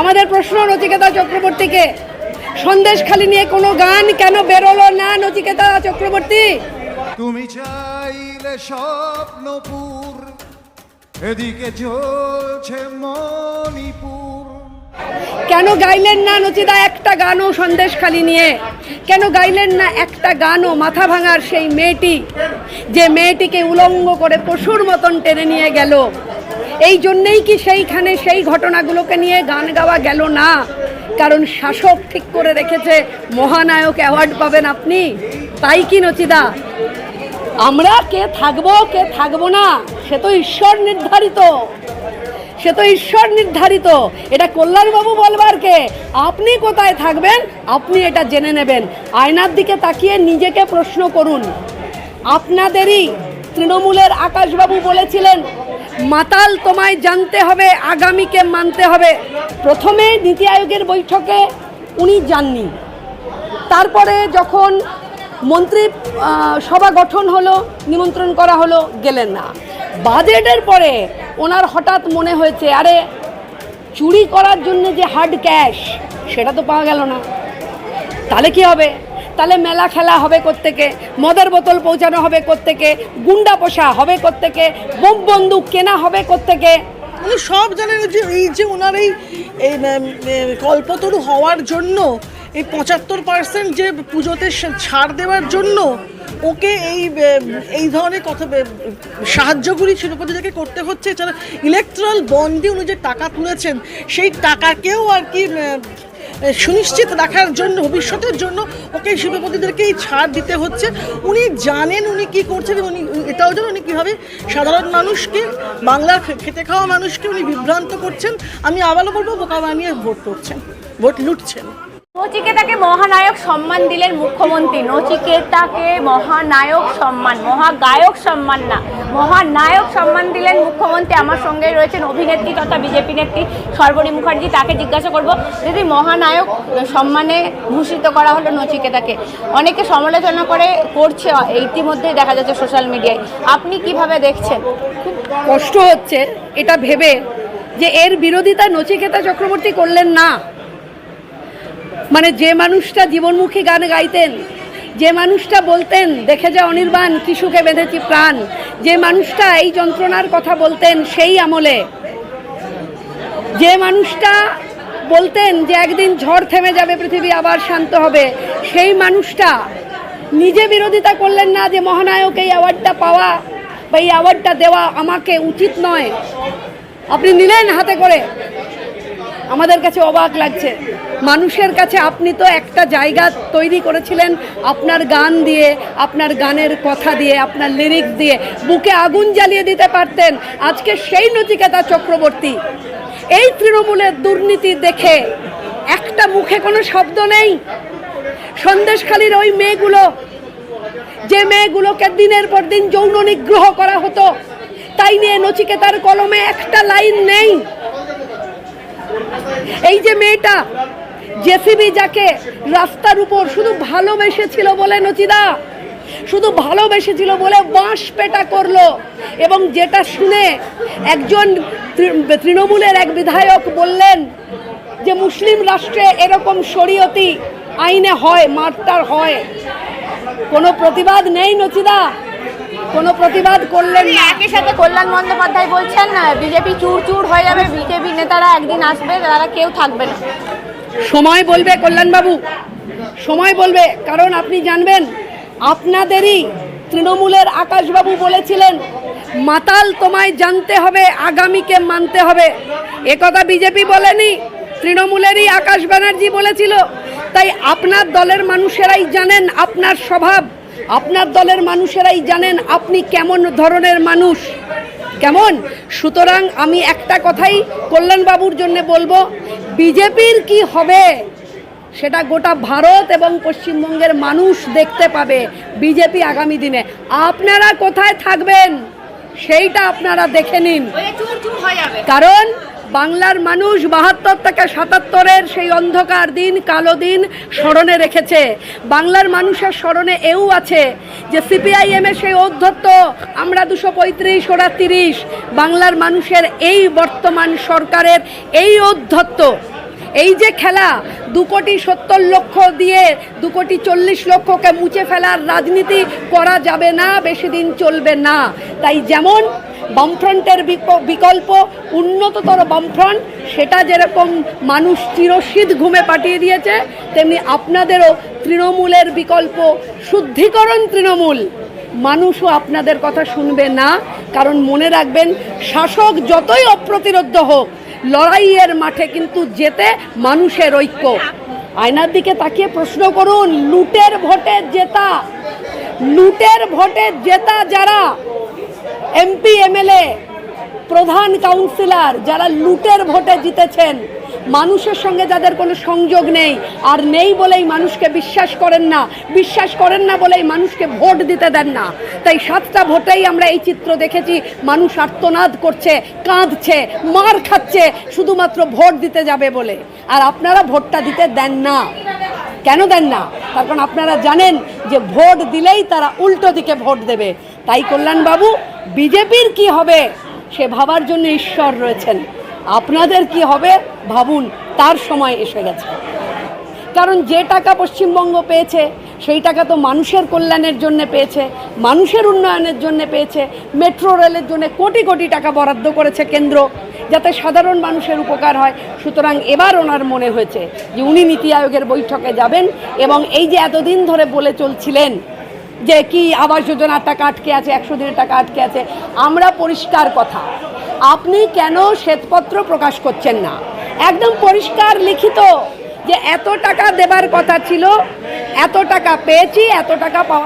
আমাদের প্রশ্ন নচিকেতা চক্রবর্তীকে। সন্দেশখালি নিয়ে কোনো গান কেন বেরোলো না নচিকেতা চক্রবর্তী? তুমি চাইলে স্বপ্নপুর এদিকে চলছে মণিপুর। কেন গাইলেন না নচিদা একটা গানও সন্দেশখালি নিয়ে? কেন গাইলেন না একটা গানও মাথা ভাঙার সেই মেয়েটি? যে মেয়েটিকে উলঙ্গ করে পশুর মতন টেনে নিয়ে গেল। এই জন্যেই কি সেইখানে সেই ঘটনাগুলোকে নিয়ে গান গাওয়া গেল না? কারণ শাসক ঠিক করে রেখেছে, মহানায়ক অ্যাওয়ার্ড পাবেন আপনি। তাই কি নচিদা? আমরা কে থাকব কে থাকব না, সে তো ঈশ্বর নির্ধারিত। সে তো ঈশ্বর নির্ধারিত। এটা কল্যাণবাবু বলবার কে? আপনি কোথায় থাকবেন, আপনি এটা জেনে নেবেন। আয়নার দিকে তাকিয়ে নিজেকে প্রশ্ন করুন। আপনাদেরই তৃণমূলের আকাশবাবু বলেছিলেন মাতাল তোমায় জানতে হবে, আগামীকে মানতে হবে। প্রথমে নীতি আয়োগের বৈঠকে উনি যাননি। তারপরে যখন মন্ত্রী সভা গঠন হলো, নিমন্ত্রণ করা হলো, গেলেন না। বাজেটের পরে ওনার হঠাৎ মনে হয়েছে, আরে, চুরি করার জন্য যে হার্ড ক্যাশ সেটা তো পাওয়া গেল না। তাহলে কি হবে? তাহলে মেলা খেলা হবে কোত্থেকে? মদের বোতল পৌঁছানো হবে কোত্থেকে? গুন্ডা পোষা হবে কোত্থেকে? বোম বন্দুক কেনা হবে কোত্থেকে? মানে সব জানেন যে, এই যে ওনার এই কল্পতরু হওয়ার জন্য, এই পঁচাত্তর পার্সেন্ট যে পুজোতে ছাড় দেওয়ার জন্য ওকে এই এই ধরনের কথা সাহায্যগুলি শিল্পপতিদেরকে করতে হচ্ছে। এছাড়া ইলেকট্রাল বন্ডে উনি যে টাকা তুলেছেন, সেই টাকাকেও আর কি সুনিশ্চিত রাখার জন্য, ভবিষ্যতের জন্য ওকে শিল্পপতিদেরকে এই ছাড় দিতে হচ্ছে। উনি জানেন উনি কি করছেন উনি, এটাও জানেন উনি কীভাবে সাধারণ মানুষকে বাংলার খেতে খাওয়া মানুষকে উনি বিভ্রান্ত করছেন। আমি আবারও বলব, বোকা বানিয়ে ভোট করছেন, ভোট লুটছেন। নচিকেতাকে মহানায়ক সম্মান দিলেন মুখ্যমন্ত্রী। নচিকেতাকে মহানায়ক সম্মান, মহাগায়ক সম্মান না। মহানায়ক সম্মান দিলেন মুখ্যমন্ত্রী। আমার সঙ্গে রয়েছেন অভিনেত্রী তথা বিজেপি নেত্রী সর্বরী মুখার্জি। তাকে জিজ্ঞাসা করব, যদি মহানায়ক সম্মানে ভূষিত করা হলো নচিকেতাকে, অনেকে সমালোচনা করে করছে, ইতিমধ্যেই দেখা যাচ্ছে সোশ্যাল মিডিয়ায়। আপনি কীভাবে দেখছেন? কষ্ট হচ্ছে এটা ভেবে যে এর বিরোধিতা নচিকেতা চক্রবর্তী করলেন না। মানে যে মানুষটা জীবনমুখী গান গাইতেন যে মানুষটা বলতেন, দেখে যা অনির্বাণ কিশুকে বেঁধেছি প্রাণ। যে মানুষটা এই যন্ত্রণার কথা বলতেন, সেই আমলে। যে মানুষটা বলতেন যে, একদিন ঝড় থেমে যাবে, পৃথিবী আবার শান্ত হবে। সেই মানুষটা নিজে বিরোধিতা করলেন না যে, মহানায়ক, এই অ্যাওয়ার্ডটা পাওয়া বা এই অ্যাওয়ার্ডটা দেওয়া আমাকে উচিত নয়। আপনি নিলেন হাতে করে। আমাদের কাছে অবাক লাগছে। মানুষের কাছে আপনি তো একটা জায়গা তৈরি করেছিলেন আপনার গান দিয়ে, আপনার গানের কথা দিয়ে, আপনার লিরিক্স দিয়ে। বুকে আগুন জ্বালিয়ে দিতে পারতেন। আজকে সেই নচিকেতা চক্রবর্তী। এই তৃণমূলের দুর্নীতি দেখে একটা মুখে কোনো শব্দ নেই। সন্দেশখালীর ওই মেয়েগুলো, যে মেয়েগুলোকে দিনের পর দিন যৌন নিগ্রহ করা হতো, তাই নিয়ে নচিকেতার কলমে একটা লাইন নেই। এই যে মেয়েটা, জেসিবি যাকে রাস্তার উপর শুধু ভালোবেসেছিল বলে নচিদা, শুধু ভালোবেসেছিল বলে বাঁশ পেটা করল এবং যেটা শুনে একজন তৃণমূলের এক বিধায়ক বললেন যে মুসলিম রাষ্ট্রে এরকম শরীয়তি আইনে হয় মারটার হয়। কোনো প্রতিবাদ নেই নচিদা। কোনো প্রতিবাদ করলেন না। একই সাথে কল্যাণ বন্দ্যোপাধ্যায় বলছেন বিজেপি চুর চুর হয়ে যাবে বিজেপি নেতারা একদিন আসবে তারা কেউ থাকবে না। সময় বলবে কল্যাণবাবু সময় বলবে কারণ আপনি জানবেন আপনাদেরই তৃণমূলের আকাশবাবু বলেছিলেন মাতাল তোমায় জানতে হবে আগামীকে মানতে হবে। একথা বিজেপি বলেনি তৃণমূলেরই আকাশ ব্যানার্জি বলেছিল। তাই আপনার দলের মানুষেরাই জানেন আপনার স্বভাব। আপনার দলের মানুষেরাই জানেন আপনি কেমন ধরনের মানুষ। কেমন? সুতরাং আমি একটা কথাই কল্যাণবাবুর জন্য বলব বিজেপির কি হবে সেটা গোটা ভারত এবং পশ্চিমবঙ্গের মানুষ দেখতে পাবে বিজেপি আগামী দিনে। আপনারা কোথায় থাকবেন সেইটা আপনারা দেখে নিন। কারণ বাংলার মানুষ বাহাত্তর থেকে সাতাত্তরের সেই অন্ধকার দিন, কালো দিন স্মরণে রেখেছে। বাংলার মানুষের স্মরণে এও আছে যে সিপিআইএম এর সেই অধ্যত্ত আমরা দুশো পঁয়ত্রিশ, ওরা তিরিশ। বাংলার মানুষের এই বর্তমান সরকারের এই অধ্যত্ত এই যে খেলা, দু কোটি সত্তর লক্ষ দিয়ে দু কোটি চল্লিশ লক্ষকে মুছে ফেলার রাজনীতি করা যাবে না, বেশি দিন চলবে না। তাই যেমন বামফ্রন্টের বিক- বিকল্প, উন্নততর বামফ্রন্ট, সেটা যেরকম মানুষ চিরশীত ঘুমে পাঠিয়ে দিয়েছে, তেমনি আপনাদেরও তৃণমূলের বিকল্প, শুদ্ধিকরণ তৃণমূল। মানুষও আপনাদের কথা শুনবে না, কারণ মনে রাখবেন, শাসক যতই অপ্রতিরোধ হোক, লড়াইয়ের মাঠে কিন্তু যেতে মানুষের ঐক্য। আয়নার দিকে তাকিয়ে প্রশ্ন করুন, লুটের ভোটে জেতা? লুটের ভোটে জেতা যারা? এমপি এমএলএ প্রধান কাউন্সিলর যারা লুটের ভোটে জিতেছেন, মানুষের সঙ্গে যাদের কোনো সংযোগ নেই, আর নেই বলেই মানুষকে বিশ্বাস করেন না, বিশ্বাস করেন না বলেই মানুষকে ভোট দিতে দেন না। তাই সাতটা ভোটেই আমরা এই চিত্র দেখেছি, মানুষ আর্তনাদ করছে, কাঁদছে, মার খাচ্ছে, শুধুমাত্র ভোট দিতে যাবে বলে। আর আপনারা ভোটটা দিতে দেন না। কেন দেন না? তার কারণ আপনারা জানেন যে ভোট দিলেই তারা উল্টো দিকে ভোট দেবে। তাই কল্যাণবাবু বিজেপির কি হবে সে ভাবার জন্য ঈশ্বর রয়েছেন। আপনাদের কি হবে ভাবুন, তার সময় এসে গেছে। কারণ যে টাকা পশ্চিমবঙ্গ পেয়েছে, সেই টাকা তো মানুষের কল্যাণের জন্য পেয়েছে, মানুষের উন্নয়নের জন্য পেয়েছে, মেট্রো রেলের জন্য কোটি কোটি টাকা বরাদ্দ করেছে কেন্দ্র, যাতে সাধারণ মানুষের উপকার হয়। সুতরাং এবার ওনার মনে হয়েছে যে উনি নীতি আয়োগের বৈঠকে যাবেন এবং এই যে এতদিন ধরে বলে চলছিলেন যে কি আবাস যোজনার টাকা আটকে আছে, একশো দিনের টাকা আটকে আছে। আমরা পরিষ্কার কথা। আপনি কেন শ্বেতপত্র প্রকাশ করছেন না? একদম পরিষ্কার, লিখিত যে এত টাকা দেবার কথা ছিল, এত টাকা পেয়েছি, এত টাকা পাওয়া